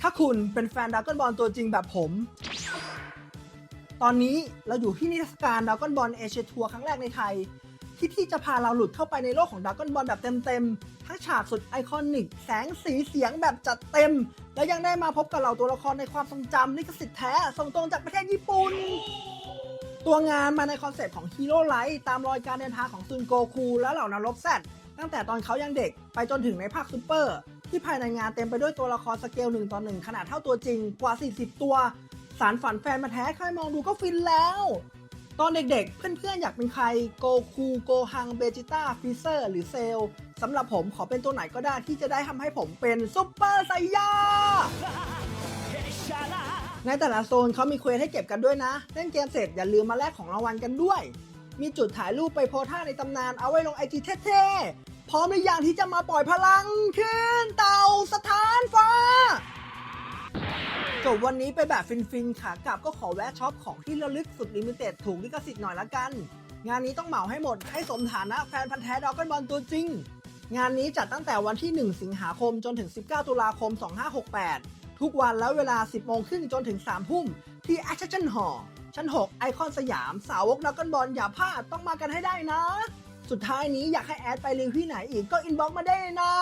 ถ้าคุณเป็นแฟนด r a ก้อนบอลตัวจริงแบบผม ตอนนี้เราอยู่ที่นิทรรศการด r a ก้อนบอลเอเชียทัวร์ครั้งแรกในไทย ที่ที่จะพาเราหลุดเข้าไปในโลกของด r a ก้อนบอลแบบเต็มๆ ทั้งฉากสุดไอคอนิก แสงสีเสียงแบบจัดเต็ม และยังได้มาพบกับเราตัวละครในความทรงจำลิขสิทธิ์แท้ส่งตรงจากประเทศญี่ปุ่น ตัวงานมาในคอนเซปต์ของฮีโร่ไลท์ตามรอยการเดินทางของซุนโกคูและเหล่านารบแซดตั้งแต่ตอนเขายังเด็กไปจนถึงในภาคซูเปอร์ ที่ภายในงานเต็มไปด้วยตัวละครสเกล1ต่อ1ขนาดเท่าตัวจริงกว่า 40 ตัว สารฝันแฟนมาแท้ใครมองดูก็ฟินแล้ว ตอนเด็กๆ เพื่อนๆ อยากเป็นใครโกคูโกฮังเบจิต้าฟิเซอร์หรือเซลสำหรับผมขอเป็นตัวไหนก็ได้ที่จะได้ทำให้ผมเป็นซุปเปอร์ไซยาในแต่ละโซนเขามีเควสให้เก็บกันด้วยนะ เล่นเกมเสร็จอย่าลืมมาแลกของรางวัลกันด้วย มีจุดถ่ายรูปไปโพท่าในตำนานเอาไว้ลงไอจีเท่ๆ พร้อมหรือยังที่จะมาปล่อยพลังขึ้น จบวันนี้ไปแบบฟินๆขากลับก็ขอแวะช็อปของที่ระลึกสุดลิมิเต็ดถูกลิขสิทธิ์หน่อยละกัน งานนี้ต้องเหมาให้หมดให้สมฐานะแฟนพันธ์แท้ดอกกันบอลตัวจริง งานนี้จัดตั้งแต่วันที่ 1 สิงหาคมจนถึง 19 ตุลาคม 2568 ทุกวันแล้วเวลา 10 โมงครึ่งจนถึง 3 ทุ่ม ที่ Action Hall ชั้น 6 ไอคอนสยาม สาวกดอกกันบอลอย่าพลาดต้องมากันให้ได้นะ สุดท้ายนี้อยากให้แอดไปรีวิวที่ไหนอีกก็อินบ็อกมาได้นะ